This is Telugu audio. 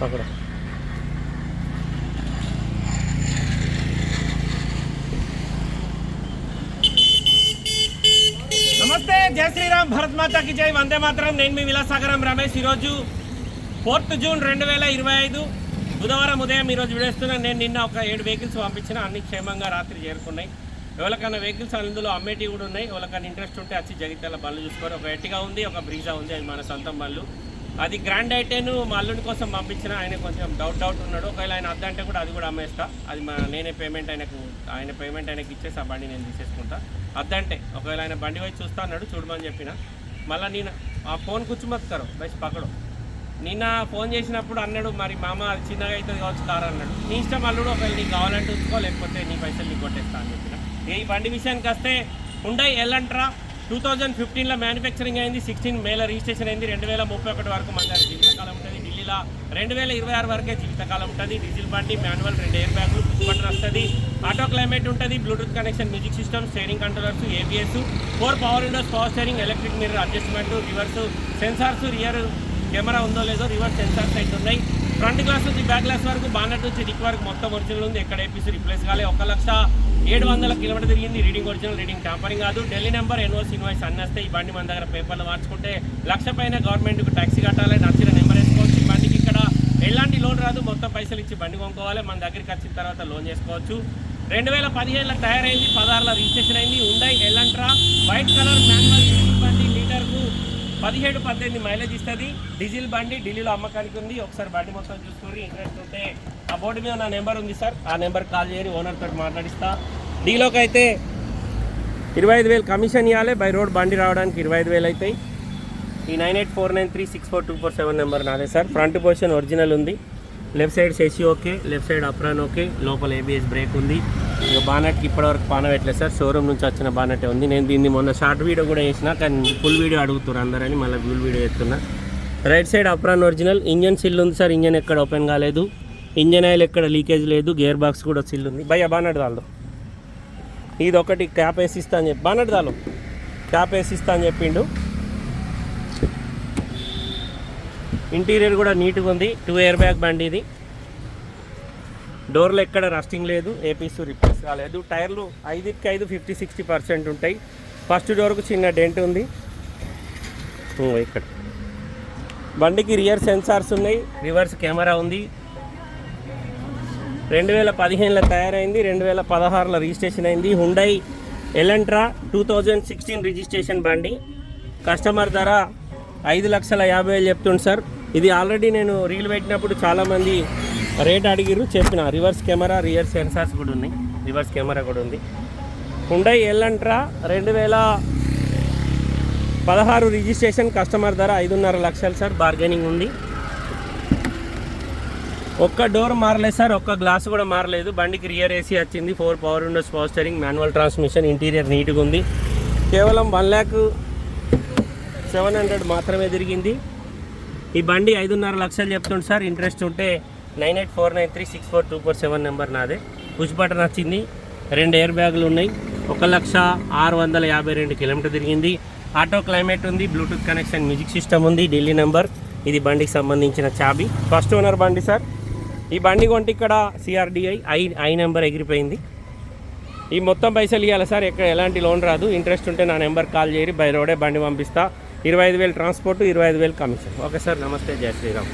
పక్కడ నమస్తే జయ శ్రీరామ్ భరత్ మాతాకి జై. వందే మాత్రం. నేను మీ విలాసాగరం రమేష్. ఈరోజు ఫోర్త్ జూన్ రెండు వేల ఇరవై ఐదు బుధవారం ఉదయం ఈరోజు విడేస్తున్నాను. నేను నిన్న ఒక ఏడు వెహికల్స్ పంపించిన. అన్ని క్షేమంగా రాత్రి చేరుకున్నాయి. ఎవరికైనా వెహికల్స్ అందులో అమ్మేటివి కూడా ఉన్నాయి. ఎవరికైనా ఇంట్రెస్ట్ ఉంటే వచ్చి జగిత్యాల బళ్ళు చూసుకోరు. ఒక ఎట్టిగా ఉంది ఒక బ్రీజా ఉంది. అది మన సొంతం బళ్ళు. అది గ్రాండ్ ఐటెన్ మా అల్లుడి కోసం పంపించిన ఆయన కొంచెం డౌట్ డౌట్ ఉన్నాడు. ఒకవేళ ఆయన అద్దంటే కూడా అది కూడా అమ్మేస్తా. అది మా నేనే పేమెంట్ ఆయనకు ఆయన పేమెంట్ ఆయనకి ఇచ్చేసి ఆ బండి నేను తీసేసుకుంటా. అద్దంటే ఒకవేళ ఆయన బండి వచ్చి చూస్తా అన్నాడు చూడమని చెప్పిన. మళ్ళీ నేను ఆ ఫోన్ కూర్చుమత్తారు బస్ పక్కడు. నిన్న ఫోన్ చేసినప్పుడు అన్నాడు మరి మామ అది చిన్నగా అవుతుంది కావచ్చు కారు అన్నాడు. నీ ఇష్టం అల్లుడు ఒకవేళ నీకు కావాలంటే ఉంచుకో లేకపోతే నీ పైసలు నీకు కొట్టేస్తా అని చెప్పిన. ఈ బండి విషయానికి వస్తే ఉండయి ఎల్లంట్రా టూ థౌజండ్ ఫిఫ్టీన్లో మ్యానుఫ్యాక్చరింగ్ అయింది సిక్స్టీన్ మేల రిజిస్ట్రేషన్ అయింది రెండు వేల ముప్పై ఒకటి వరకు మన దగ్గర జీవితకాలం ఉంటుంది. ఢిల్లీలో రెండు వేల ఇరవై ఆరు వరకే జీవితకాలం ఉంటుంది. డీజిల్ బండి మాన్యువల్ రెండు ఎయిర్ బ్యాగులు బటన్ వస్తుంది. ఆటో క్లైమేట్ ఉంటుంది. Bluetooth connection music system steering controllers ABS four power windows power steering electric mirror adjustment reverse sensors rear camera ఉందో లేదో రివర్స్ సెన్సార్స్ అయితే ఉన్నాయి. ఫ్రంట్ గ్లాస్ నుంచి బ్యాక్ గ్లాస్ వరకు బానెట్ నుంచి డిక్ వరకు మొత్తం ఒరిజినల్ ఉంది. ఎక్కడ ఏపీసీ రిప్లేస్ కాలే. ఒక లక్ష ఏడు వందల కిలోమీటర్ తిరిగింది. రీడింగ్ ఒరిజినల్ రీడింగ్ టాంపరింగ్ కాదు. ఢిల్లీ నెంబర్ ఎన్ఓసి ఇన్వాయిస్ అన్నీ వస్తే ఈ బండి మన దగ్గర పేపర్లు మార్చుకుంటే లక్ష పైన గవర్నమెంట్కి ట్యాక్సీ కట్టాలి. నచ్చిన నెంబర్ వేసుకోవచ్చు. ఈ బండికి ఇక్కడ ఎలాంటి లోన్ రాదు. మొత్తం పైసలు ఇచ్చి బండి కొనుక్కోవాలి. మన దగ్గరికి వచ్చిన తర్వాత లోన్ చేసుకోవచ్చు. రెండు వేల పదిహేనులో తయారైంది. పదహారులో రిజిస్ట్రేషన్ అయింది. ఉండే ఎలాంట్రా వైట్ కలర్ మాన్యువల్ బండి లీటర్కు పదిహేడు పద్దెనిమిది మైలేజ్ ఇస్తుంది. డీజిల్ బండి ఢిల్లీలో అమ్మకానికి ఉంది. ఒకసారి బండి మొత్తం చూసుకొని ఇంట్రెస్ట్ ఉంటే ఆ బోర్డు మీద నా నెంబర్ ఉంది సార్. ఆ నెంబర్ కాల్ చేయని ఓనర్ తోటి మాట్లాడిస్తా. డీలోకి అయితే ఇరవై ఐదు వేలు కమిషన్ ఇవ్వాలి బై రోడ్ బండి రావడానికి ఇరవై ఐదు వేలు అవుతాయి. ఈ nine eight four nine three six four two four seven number నాదే సార్. ఫ్రంట్ పొజిషన్ ఒరిజినల్ ఉంది. Left side సెసి okay left side apron okay లోపల ఏబిఎస్ బ్రేక్ ఉంది. ఇక బానట్కి ఇప్పటివరకు పాన పెట్టలేదు సార్. షోరూమ్ నుంచి వచ్చిన బానటే ఉంది. నేను దీన్ని మొన్న షార్ట్ వీడియో కూడా చేసిన కానీ ఫుల్ వీడియో అడుగుతున్నారు అందరని మళ్ళీ ఫుల్ వీడియో చేస్తున్నా. Right side apron original engine seal ఉంది సార్. ఇంజన్ ఎక్కడ ఓపెన్ కాలేదు. ఇంజన్ ఆయిల్ ఎక్కడ లీకేజ్ లేదు. గేర్ బాక్స్ కూడా సిల్ ఉంది. భయ్య బానట్ దాలు ఇది ఒకటి క్యాప్ వేసిస్తా అని చెప్పి బానట్ దాలు క్యాప్ వేసిస్తా అని చెప్పిండు. ఇంటీరియర్ కూడా నీట్గా ఉంది. టూ ఇయర్ బ్యాగ్ బండి ఇది. డోర్లు ఎక్కడ రస్టింగ్ లేదు ఏపీస్ రిపేర్స్ కాలేదు టైర్లు ఐదుకి ఐదు ఫిఫ్టీ సిక్స్టీ పర్సెంట్ ఉంటాయి. ఫస్ట్ డోర్కు చిన్న డెంట్ ఉంది. ఇక్కడ. బండికి రియర్ సెన్సార్స్ ఉన్నాయి. రివర్స్ కెమెరా ఉంది. రెండు వేల పదిహేనులో తయారైంది. రెండు వేల పదహారులో రిజిస్ట్రేషన్ అయింది. Hyundai Elantra two thousand sixteen registration బండి. కస్టమర్ ధర ఐదు లక్షల యాభై వేలు చెప్తుంది సార్ ఇది ఆల్రెడీ నేను రీల్ పెట్టినప్పుడు చాలామంది రేట్ అడిగిరు చెప్పిన. రివర్స్ కెమెరా రియర్ సెన్సార్స్ కూడా ఉన్నాయి. రివర్స్ కెమెరా కూడా ఉంది. హుండై ఎల్లంట్రా రెండు వేల పదహారు రిజిస్ట్రేషన్ కస్టమర్ ధర ఐదున్నర లక్షలు సార్ బార్గెనింగ్ ఉంది. ఒక్క డోర్ మారలేదు సార్ ఒక్క గ్లాస్ కూడా మారలేదు. బండికి రియర్ ఏసీ వచ్చింది four power windows power steering manual transmission interior నీట్గా ఉంది. కేవలం వన్ ల్యాక్ సెవెన్ హండ్రెడ్ మాత్రమే తిరిగింది. ఈ బండి ఐదున్నర లక్షలు చెప్తుంది సార్ ఇంట్రెస్ట్ ఉంటే nine eight four nine three six four two four seven number నాదే. పుష్ బటన్ వచ్చింది. రెండు ఎయిర్ బ్యాగులు ఉన్నాయి. ఒక లక్ష ఆరు వందల యాభై రెండు కిలోమీటర్ తిరిగింది. ఆటో క్లైమేట్ ఉంది. బ్లూటూత్ కనెక్షన్ మ్యూజిక్ సిస్టమ్ ఉంది. ఢిల్లీ నెంబర్. ఇది బండికి సంబంధించిన చాబీ. ఫస్ట్ ఓనర్ బండి సార్. ఈ బండి కొంటే ఇక్కడ సిఆర్డిఐ ఐ ఐ నెంబర్ ఎగిరిపోయింది. ఈ మొత్తం పైసలు ఇవ్వాలి సార్? ఎక్కడ ఎలాంటి లోన్ రాదు. ఇంట్రెస్ట్ ఉంటే నా నెంబర్ కాల్ చేయరు. బై రోడే బండి పంపిస్తా. ఇరవై ఐదు వేలు ట్రాన్స్పోర్ట్ ఇరవై ఐదు వేలు కమిషన్. Okay sir. నమస్తే. జై శ్రీరామ్.